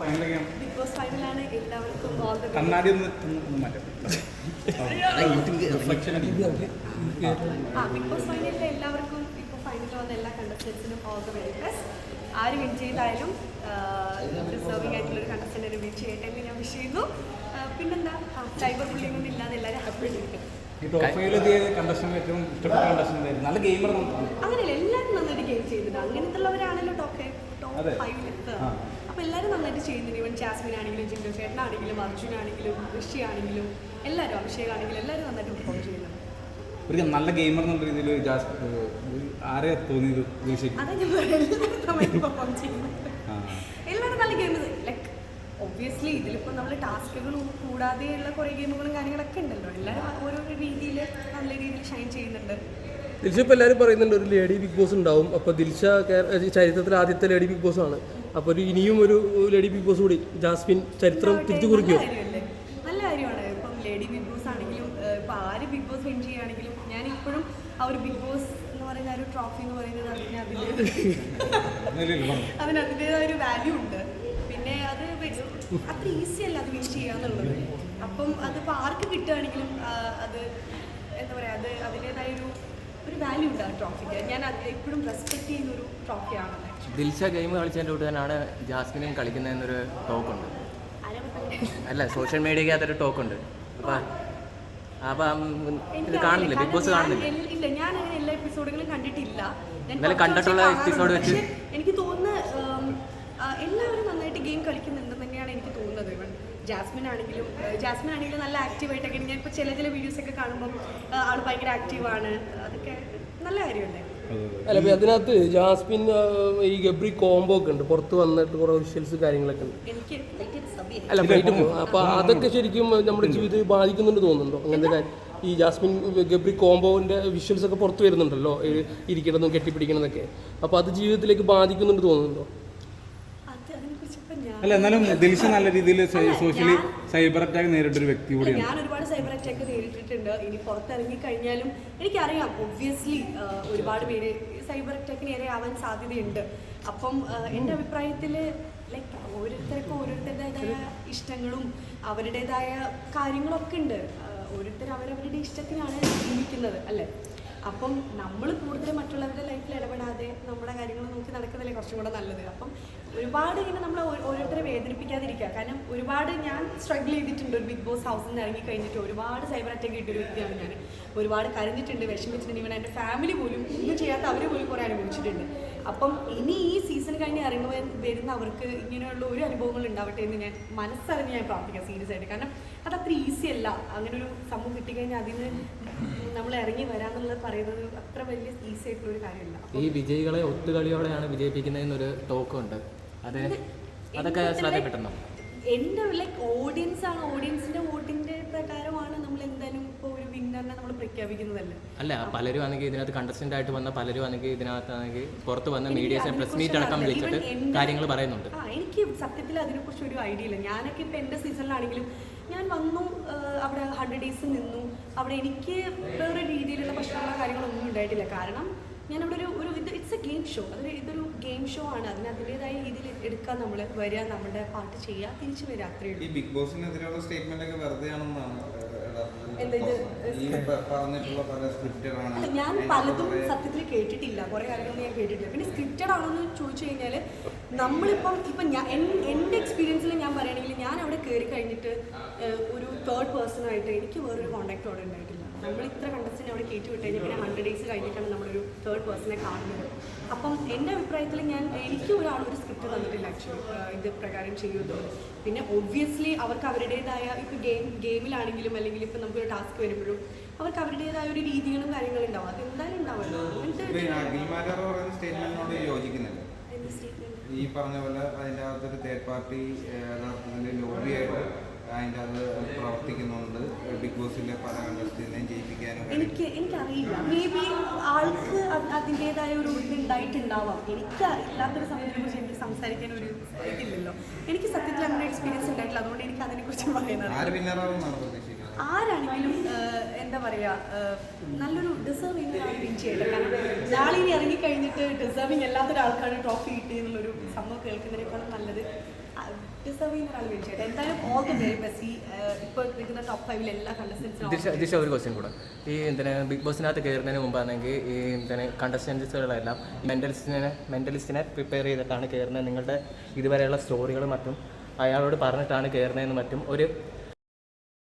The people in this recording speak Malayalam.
ബിഗ് ബോസ് ഫൈനലാണ് എല്ലാവർക്കും ഓൾ ദ കണ്ണാടി ഒന്ന് മാറ്റാം. ബിഗ് ബോസ് ഫൈനലിൽ എല്ലാവർക്കും ഇപ്പോൾ ഫൈനലിൽ വന്ന എല്ലാ കണ്ടസ്റ്റൻസിനും ഓൾ ദ വെരി ബെസ്റ്റ് ആര് വിൻ ചെയ്താലും ഡിസേർവിംഗ് ആയിട്ടുള്ളൊരു കണ്ടസ്റ്റന്റിനെ വിൻ ചെയ്യട്ടെ എന്ന് ഞാൻ വിഷ് ചെയ്യുന്നു. പിന്നെന്താ? സൈബർ ബുള്ളിംഗ് ഒന്നും ഇല്ലാതെ എല്ലാവരും ഹാപ്പി ആയിരിക്കും നല്ല ഗെയിമർ അങ്ങനെയല്ല എല്ലാവരും നന്നായിട്ട് ഗെയിം ചെയ്യുന്നുണ്ട്. അങ്ങനത്തെ ഉള്ളവരാണല്ലോ ടോപ്പ് ടോപ്പ് അതെ. ഫൈവിൽ എത്തുക ആ. അപ്പോൾ എല്ലാവരും നന്നായിട്ട് ചെയ്യുന്നുണ്ട്. ഇവൻ ജാസ്മിൻ ആണെങ്കിലും ജിൻഡോ ചേട്ടനാണെങ്കിലും അർജുനാണെങ്കിലും ഋഷി ആണെങ്കിലും എല്ലാവരും അഭിഷേക് ആണെങ്കിലും എല്ലാവരും നന്നായിട്ട് പെർഫോം ചെയ്യുന്നുണ്ട്. ഒരു നല്ല ഗെയിമർ എന്നുള്ള രീതിയിൽ ആരെ തോന്നിയത് എല്ലാവരും നല്ല ഗെയിം ലൈക്ക് ഒബ്വിയസ്ലി ഇതിലിപ്പോൾ നമ്മൾ ടാസ്കുകൾ കൂടാതെയുള്ള കുറേ ഗെയിമുകളും കാര്യങ്ങളൊക്കെ ഉണ്ടല്ലോ. നല്ല രീതിയിൽ ഷൈൻ ചെയ്യുന്നുണ്ട്. ദിൽഷ ഇപ്പോൾ എല്ലാവരും പറയുന്നുണ്ട് ഒരു ലേഡി ബിഗ് ബോസ് ഉണ്ടാവും. അപ്പോൾ ദിൽഷ ചരിത്രത്തിൽ ആദ്യത്തെ ലേഡി ബിഗ് ബോസ് ആണ്. അപ്പോൾ ഒരു ഇനിയും ഒരു ലേഡി ബിഗ് ബോസ് കൂടി ജാസ്മിൻ ചരിത്രം തിരിച്ചു കുറിക്കും നല്ല കാര്യമാണ്. ഇപ്പം ലേഡി ബിഗ് ബോസ് ആണെങ്കിലും ഇപ്പം ആര് ബിഗ് ബോസ് വിൻ ചെയ്യുകയാണെങ്കിലും ഞാൻ ഇപ്പോഴും ആ ഒരു ബിഗ് ബോസ് എന്ന് പറയുന്ന ഒരു ട്രോഫി എന്ന് പറയുന്നത് അതിന് പറഞ്ഞു. അതിന് അതിന്റെതായ ഒരു വാല്യൂ ഉണ്ട്. പിന്നെ അത് അത്ര ഈസി അല്ല അത് വിൻ ചെയ്യാന്നുള്ളത്. അപ്പം അതിപ്പോൾ ആർക്ക് കിട്ടുകയാണെങ്കിലും അത് എന്താ പറയുക അത് അതിന്റെതായ ഒരു ഒരു വാല്യൂ ഉണ്ട് ആ ട്രോഫിക്ക് ഞാൻ അത് എപ്പോഴും റെസ്പെക്ട് ചെയ്യുന്ന ഒരു ട്രോഫിയാണ് ദിൽഷ ഗെയിം കളിച്ചതിന്റെ കൂട്ട് തന്നെയാണ് ജാസ്മിനും കളിക്കുന്നതെന്നൊരു ടോക്ക് ഉണ്ട്. അല്ല സോഷ്യൽ മീഡിയക്കകത്തൊരു ടോക്കുണ്ട് അപ്പം അപ്പം ഇത് കാണുന്നില്ല? ബിഗ് ബോസ് കാണുന്നില്ല? ഇല്ല ഞാൻ അങ്ങനെ എല്ലാ എപ്പിസോഡുകളും കണ്ടിട്ടില്ല. ഇന്നലെ കണ്ടിട്ടുള്ള എപ്പിസോഡ് വെച്ച് എനിക്ക് തോന്നുന്നു എല്ലാവരും നന്നായിട്ട് ഗെയിം കളിക്കുന്നുണ്ടെന്ന് തന്നെയാണ് എനിക്ക് തോന്നുന്നത്. ജാസ്മിൻ ആണെങ്കിലും ജാസ്മിൻ ആണെങ്കിലും നല്ല ആക്റ്റീവായിട്ടൊക്കെ ചില ചില വീഡിയോസ് ഒക്കെ കാണുമ്പോൾ ആൾ ആൾ ഭയങ്കര ആക്റ്റീവാണ് അതൊക്കെ നല്ല കാര്യമല്ലേ? അല്ല അതിനകത്ത് ജാസ്മിൻ ഈ ഗബ്രി കോംബോ ഒക്കെ ഉണ്ട്. പുറത്ത് വന്നിട്ട് കുറെ വിഷ്വൽസ് കാര്യങ്ങളൊക്കെ ഉണ്ട്. അല്ല ഫ്ലൈറ്റ് അപ്പൊ അതൊക്കെ ശരിക്കും നമ്മുടെ ജീവിതത്തിൽ ബാധിക്കുന്നുണ്ട് തോന്നുന്നുണ്ടോ? അങ്ങനത്തെ കാര്യം ഈ ജാസ്മിൻ ഗബ്രി കോംബോവിന്റെ വിഷ്വൽസ് ഒക്കെ പുറത്ത് വരുന്നുണ്ടല്ലോ ഇരിക്കണതും കെട്ടിപ്പിടിക്കണതൊക്കെ. അപ്പോൾ അത് ജീവിതത്തിലേക്ക് ബാധിക്കുന്നുണ്ട് തോന്നുന്നുണ്ടോ അത് അതിനെക്കുറിച്ച് ഇപ്പം ഞാൻ അല്ല എന്നാലും ദിൽഷ നല്ല രീതിയിൽ സോഷ്യലി സൈബർ അറ്റാക്ക് നേരിട്ടൊരു വ്യക്തി കൂടിയാണ്. ഞാൻ ഒരുപാട് സൈബർ അറ്റാക്ക് നേരിട്ടിട്ടുണ്ട്. ഇനി പുറത്തിറങ്ങി കഴിഞ്ഞാലും എനിക്കറിയാം ഒബ്വിയസ്ലി ഒരുപാട് പേര് സൈബർ അറ്റാക്കിന് ഇരയാവാൻ സാധ്യതയുണ്ട്. അപ്പം എന്റെ എന്റെ അഭിപ്രായത്തിൽ ലൈക്ക് ഓരോരുത്തർക്കും ഓരോരുത്തരുടേതായ ഇഷ്ടങ്ങളും അവരുടേതായ കാര്യങ്ങളൊക്കെ ഉണ്ട്. ഓരോരുത്തർ അവരവരുടെ ഇഷ്ടത്തിനാണ് ജീവിക്കുന്നത് അല്ലേ? അപ്പം നമ്മൾ കൂടുതൽ മറ്റുള്ളവരുടെ ലൈഫിൽ ഇടപെടാതെ നമ്മുടെ കാര്യങ്ങൾ നോക്കി നടക്കുന്നതല്ലേ കുറച്ചും കൂടെ നല്ലത്. അപ്പം ഒരുപാട് ഇങ്ങനെ നമ്മൾ ഓരോരുത്തരെ വേദനിപ്പിക്കാതിരിക്കുക. കാരണം ഒരുപാട് ഞാൻ സ്ട്രഗിൾ ചെയ്തിട്ടുണ്ട് ഒരു ബിഗ് ബോസ് ഹൗസിൽ നിന്ന് ഇറങ്ങി കഴിഞ്ഞിട്ട്. ഒരുപാട് സൈബർ അറ്റാക്ക് കിട്ടിയ വ്യക്തിയാണ് ഞാൻ. ഒരുപാട് കരഞ്ഞിട്ടുണ്ട് വിഷമിച്ചിട്ടുണ്ട്. ഇവൻ എന്റെ ഫാമിലി പോലും ഒന്നും ചെയ്യാത്ത അവർ പോലും കുറേ അനുഭവിച്ചിട്ടുണ്ട്. അപ്പം ഇനി ഈ സീസൺ കഴിഞ്ഞ് ഇറങ്ങി വരുന്ന അവർക്ക് ഇങ്ങനെയുള്ള ഒരു അനുഭവങ്ങൾ ഉണ്ടാവട്ടെ എന്ന് ഞാൻ മനസ്സറിഞ്ഞ് ഞാൻ പ്രാർത്ഥിക്കാം സീരിയസ് ആയിട്ട്. കാരണം അത് അത്ര ഈസി അല്ല. അങ്ങനെ ഒരു സംഭവം കിട്ടിക്കഴിഞ്ഞാൽ അതിന് നമ്മൾ ഇറങ്ങി വരാന്നുള്ളത് പറയുന്നത് അത്ര വലിയ ഈസി ആയിട്ടുള്ള ഒരു കാര്യമല്ല. ഈ വിജയികളെ ഒത്തുകളിയോടെയാണ് വിജയിപ്പിക്കുന്നതെന്നൊരു ടോക്കുണ്ട് അത്. അതൊക്കെ ശ്രദ്ധപ്പെട്ടുണ്ടോ എന്റെ ലൈക്ക് ഓഡിയൻസ് ആണ്. ഓഡിയൻസിന്റെ വോട്ടിന്റെ പ്രകാരമാണ് നമ്മൾ എന്തായാലും ഇപ്പോൾ ഒരു വിന്നറിനെ നമ്മൾ പ്രഖ്യാപിക്കുന്നതല്ലേ? അല്ല പലരും ആണെങ്കിൽ ഇതിനകത്ത് കണ്ടസ്റ്റന്റ് ആയിട്ട് വന്ന പലരും ആണെങ്കിൽ ഇതിനകത്താണെങ്കിൽ പുറത്ത് വന്ന മീഡിയസിനെ പ്രസ് മീറ്റ് അടക്കം വിളിച്ചിട്ട് കാര്യങ്ങൾ പറയുന്നുണ്ട്. ആ എനിക്ക് സത്യത്തിൽ അതിനെക്കുറിച്ച് ഒരു ഐഡിയ ഇല്ല. ഞാനൊക്കെ ഇപ്പം എന്റെ സീസണിലാണെങ്കിലും ഞാൻ വന്നു അവിടെ ഹൺഡ്രഡ് ഡേയ്സ് നിന്നു. അവിടെ എനിക്ക് വേറെ രീതിയിലുള്ള പ്രശ്നങ്ങളോ കാര്യങ്ങളോ ഒന്നും ഉണ്ടായിട്ടില്ല. കാരണം ഞാൻ അവിടെ ഒരു ഒരു ഇത് ഇറ്റ്സ് എ ഗെയിം ഷോ അതൊരു ഇതൊരു ഗെയിം ഷോ ആണ്. അതിന് അതിന്റെതായ രീതിയിൽ എടുക്കാൻ നമ്മൾ വരിക നമ്മുടെ പാട്ട് ചെയ്യുക തിരിച്ചു വരിക അത്രയേ ഈ ബിഗ് ബോസിനെതിരെയുള്ള സ്റ്റേറ്റ്മെന്റ് ഒക്കെ വെറുതെ ആണെന്നാണ് ഞാൻ പലതും സത്യത്തിൽ കേട്ടിട്ടില്ല. കുറെ കാര്യങ്ങളൊന്നും ഞാൻ കേട്ടിട്ടില്ല. പിന്നെ സ്ക്രിപ്റ്റഡ് ആണെന്ന് ചോദിച്ചു കഴിഞ്ഞാൽ നമ്മളിപ്പം ഇപ്പം ഞാൻ എന്റെ എക്സ്പീരിയൻസിൽ ഞാൻ പറയുകയാണെങ്കിൽ ഞാൻ അവിടെ കയറി കഴിഞ്ഞിട്ട് ഒരു തേർഡ് പേഴ്സണായിട്ട് എനിക്ക് വേറൊരു കോണ്ടാക്ട് അവിടെ ഉണ്ടായിട്ടില്ല. നമ്മൾ ഇത്ര കണ്ടസ്റ്റിനെ അവിടെ കയറ്റി വിട്ട് കഴിഞ്ഞാൽ പിന്നെ ഹൺഡ്രഡ് ഡേയ്സ് കഴിഞ്ഞിട്ടാണ് നമ്മളൊരു തേർഡ് പേഴ്സണെ കാണുന്നത്. അപ്പം എന്റെ അഭിപ്രായത്തിൽ ഞാൻ എനിക്ക് ഒരാൾ ഒരു സ്ക്രിപ്റ്റ് തന്നിട്ടില്ല ആക്ച്വലി ഇത് പ്രകാരം ചെയ്യുമല്ലോ പിന്നെ ഒബ്വിയസ്ലി അവർക്ക് അവരുടേതായ ഇപ്പോൾ ഗെയിം ഗെയിമിലാണെങ്കിലും അല്ലെങ്കിൽ ഇപ്പോൾ നമുക്കൊരു ടാസ്ക് വരുമ്പോഴും അവർക്ക് അവരുടേതായ ഒരു രീതികളും കാര്യങ്ങളും ഉണ്ടാവും. അത് എന്തായാലും ഉണ്ടാവുമല്ലോ? ഈ പറഞ്ഞ പോലെ അതിന്റെ അകത്തൊരു തേർഡ് പാർട്ടി യഥാർത്ഥത്തിൽ ലോബിയായിട്ട് അതിന്റെ അത് പ്രവർത്തിക്കുന്നുണ്ട്. ബിഗ് ബോസിലെ പല കണ്ടസ്റ്റിനെയും ജയിപ്പിക്കാനും. എനിക്ക് എനിക്കറിയില്ല. മേ ബി ആൾക്ക് അതിന്റെതായ ഒരു ഉണ്ടായിട്ടുണ്ടാവാം എനിക്ക് അറിയില്ലാത്തൊരു സമയത്തിനെ കുറിച്ച് എനിക്ക് സംസാരിക്കാൻ ഒരു ഇല്ലല്ലോ എനിക്ക് സത്യത്തിൽ അങ്ങനെ എക്സ്പീരിയൻസ് ഉണ്ടായിട്ടില്ല. അതുകൊണ്ട് എനിക്ക് അതിനെക്കുറിച്ച് പറയുന്നത് ആരാണെങ്കിലും എന്താ പറയുക നല്ലൊരു ഡിസേർവിംഗ് ആണ് വിൻ ചെയ്യട്ടെ കാരണം നാളെ ഇനി ഇറങ്ങിക്കഴിഞ്ഞിട്ട് ഡിസേർവിംഗ് അല്ലാത്തൊരാൾക്കാണ് ട്രോഫി കിട്ടിയെന്നുള്ളൊരു സംഭവം കേൾക്കുന്നതിനേക്കാളും നല്ലത് ദിശ ഒരു ക്വസ്റ്റ്യൻ കൂടെ. ഈ എന്തിനെ ബിഗ് ബോസിനകത്ത് കയറുന്നതിന് മുമ്പാണെങ്കിൽ ഈ എന്തിനെ കണ്ടസ്റ്റൻസുകളെല്ലാം മെന്റലിസ്റ്റിനെ മെന്റലിസ്റ്റിനെ പ്രിപ്പയർ ചെയ്തിട്ടാണ് കയറുന്നത് നിങ്ങളുടെ ഇതുവരെയുള്ള സ്റ്റോറികളും മറ്റും അയാളോട് പറഞ്ഞിട്ടാണ് കയറുന്നതെന്ന് മറ്റും ഒരു